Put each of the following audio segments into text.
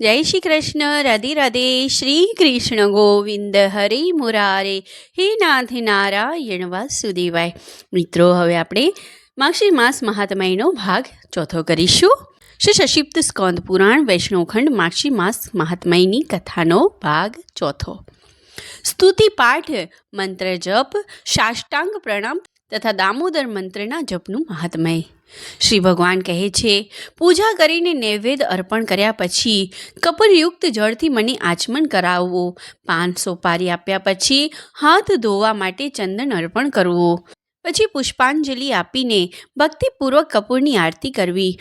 જય શ્રી કૃષ્ણ, રાધે રાધે, શ્રી કૃષ્ણ ગોવિંદ, હરે મુરારે, હે નાથ નારાયણ વાસુદેવાય. મિત્રો, હવે આપણે માક્ષી માસ મહાત્મયનો ભાગ ચોથો કરીશું. શ્રી સશિપ્ત સ્કંદ પુરાણ વૈષ્ણવખંડ માક્ષી માસ મહાત્મયની કથાનો ભાગ ચોથો. સ્તુતિ પાઠ, મંત્ર જપ, સાષ્ટાંગ પ્રણામ તથા દામોદર મંત્રના જપનું મહાત્મય. શ્રી ભગવાન કહે છે, પૂજા કરીને નૈવેદ્ય અર્પણ કર્યા પછી કપરયુક્ત જળથી મને આચમન કરાવવો પાન સોપારી આપ્યા પછી હાથ ધોવા માટે ચંદન અર્પણ કરવું. પછી પુષ્પાંજલિ આપીને ભક્તિપૂર્વક કપૂરની આરતી કરવી.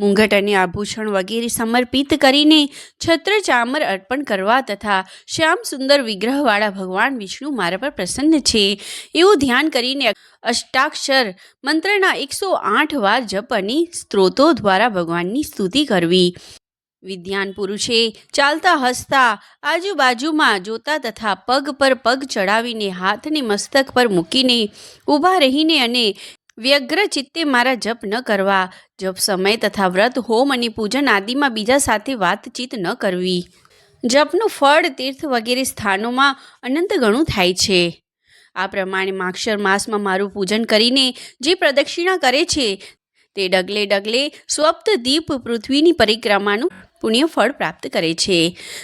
મુંઘટ અને આભૂષણ વગેરે સમર્પિત કરીને છત્ર ચામર અર્પણ કરવા તથા શ્યામ સુંદર વિગ્રહવાળા ભગવાન વિષ્ણુ મારા પર પ્રસન્ન છે. એવું ધ્યાન કરીને અષ્ટાક્ષર મંત્રના એકસો આઠ વાર જપ અને સ્ત્રોતો દ્વારા ભગવાનની સ્તુતિ કરવી. વિદ્યાન પુરુષે ચાલતા હસતા આજુબાજુમાં જોતા તથા પગ પર પગ ચડાવીને હાથને મસ્તક પર મૂકીને ઊભા રહીને અને વ્યગ્ર ચિત્તે મારા જપ ન કરવા, જપ સમય તથા વ્રત, હોમ અને પૂજન આદિમાં બીજા સાથે વાતચીત ન કરવી. જપનું ફળ, તીર્થ વગેરે સ્થાનોમાં અનંત ગણું થાય છે. આ પ્રમાણે માક્ષર માસમાં મારું પૂજન કરીને જે પ્રદક્ષિણા કરે છે તે ડગલે ડગલે સ્વપ્ત દીપ પૃથ્વીની પરિક્રમાનું પુણ્ય ફળ પ્રાપ્ત કરે છે.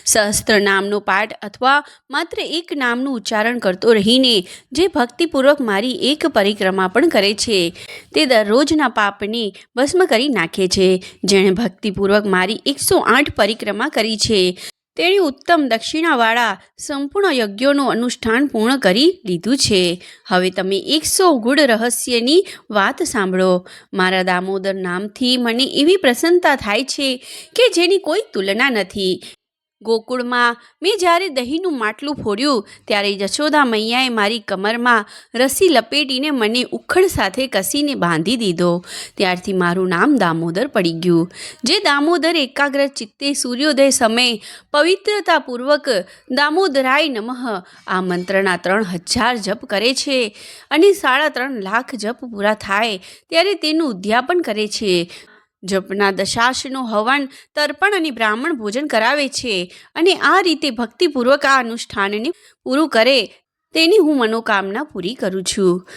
સહસ્ત્ર નામનો પાઠ અથવા માત્ર એક નામનું ઉચ્ચારણ કરતો રહીને જે ભક્તિપૂર્વક મારી એક પરિક્રમા પણ કરે છે, તે દરરોજના પાપને ભસ્મ કરી નાખે છે. જેણે ભક્તિપૂર્વક મારી એકસો આઠ પરિક્રમા કરી છે તેણે ઉત્તમ દક્ષિણાવાળા સંપૂર્ણ યજ્ઞોનું અનુષ્ઠાન પૂર્ણ કરી લીધું છે. હવે તમે એકસો ગુડ રહસ્યની વાત સાંભળો. મારા દામોદર નામથી મને એવી પ્રસન્નતા થાય છે કે જેની કોઈ તુલના નથી. ગોકુળમાં. મેં જ્યારે દહીંનું માટલું ફોડ્યું, ત્યારે જશોદા મૈયાએ મારી કમરમાં રસી લપેટીને મને ઉખડ સાથે કસીને બાંધી દીધો. ત્યારથી મારું નામ દામોદર પડી ગયું. જે દામોદર એકાગ્ર ચિત્તે સૂર્યોદય સમયે પવિત્રતાપૂર્વક દામોદરાય નમઃ, આ મંત્રના ત્રણ હજાર જપ કરે છે અને સાડા ત્રણ લાખ જપ પૂરા થાય ત્યારે તેનું ઉદ્યાપન કરે છે. જપના દશાશનો હવન, તર્પણ અને બ્રાહ્મણ ભોજન કરાવે છે અને આ રીતે ભક્તિપૂર્વક આ અનુષ્ઠાનને પૂરું કરે, તેની હું મનોકામના પૂરી કરું છું.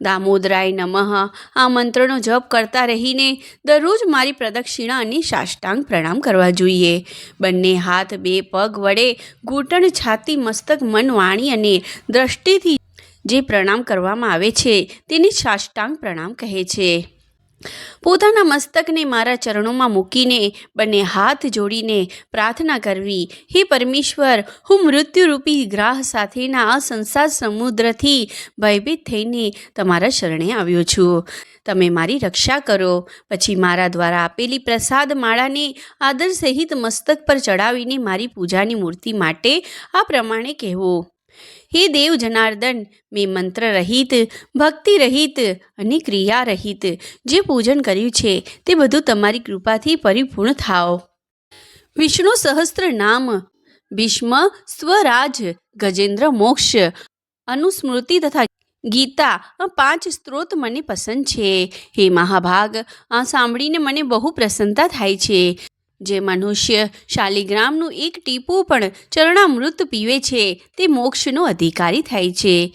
દામોદરાય નમઃ. આ મંત્રનો જપ કરતા રહીને દરરોજ મારી પ્રદક્ષિણા અને સાષ્ટાંગ પ્રણામ કરવા જોઈએ. બંને હાથ, બે પગ વડે ઘૂંટણ છાતી, મસ્તક, મન, વાણી અને દ્રષ્ટિથી જે પ્રણામ કરવામાં આવે છે, તેને સાષ્ટાંગ પ્રણામ કહે છે. પોતાના મસ્તકને મારા ચરણોમાં મૂકીને બંને હાથ જોડીને પ્રાર્થના કરવી. હે પરમેશ્વર, હું મૃત્યુરૂપી ગ્રાહ સાથેના આ સંસાર સમુદ્રથી ભયભીત થઈને તમારા શરણે આવ્યો છું. તમે મારી રક્ષા કરો. પછી મારા દ્વારા આપેલી પ્રસાદ માળાને આદર સહિત મસ્તક પર ચડાવીને મારી પૂજાની મૂર્તિ માટે આ પ્રમાણે કહેવું. હે દેવ જનાર્દન, મેં મંત્ર રહિત, ભક્તિ રહિત અને ક્રિયા રહિત. જે પૂજન કર્યું છે તે બધું તમારી કૃપાથી પરિપૂર્ણ થાઓ. વિષ્ણુ સહસ્ત્ર નામ, ભીષ્મ સ્વરાજ, ગજેન્દ્ર મોક્ષ, અનુસ્મૃતિ તથા ગીતા આ પાંચ સ્ત્રોત મને પસંદ છે. હે મહાભાગ, આ સાંભળીને મને બહુ પ્રસન્નતા થાય છે. જે મનુષ્ય શાલિગ્રામનું એક ટીપું પણ ચરણામૃત પીવે છે, તે મોક્ષનો અધિકારી થાય છે.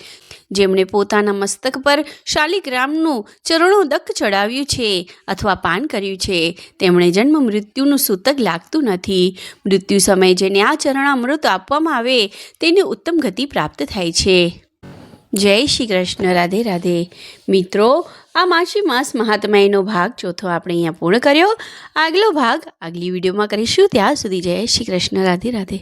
જેમણે પોતાના મસ્તક પર શાલિગ્રામનું ચરણોદક ચડાવ્યું છે અથવા પાન કર્યું છે, તેમણે જન્મ મૃત્યુનું સૂતક લાગતું નથી. મૃત્યુ સમયે જેને આ ચરણામૃત આપવામાં આવે, તેને ઉત્તમ ગતિ પ્રાપ્ત થાય છે. જય શ્રી કૃષ્ણ. રાધે રાધે. મિત્રો આ માસી માસ મહાત્માયનો ભાગ ચોથો આપણે અહીંયા પૂર્ણ કર્યો. આગલો ભાગ આગલી વિડીયોમાં કરીશું. ત્યાં સુધી જય શ્રી કૃષ્ણ. રાધે રાધે.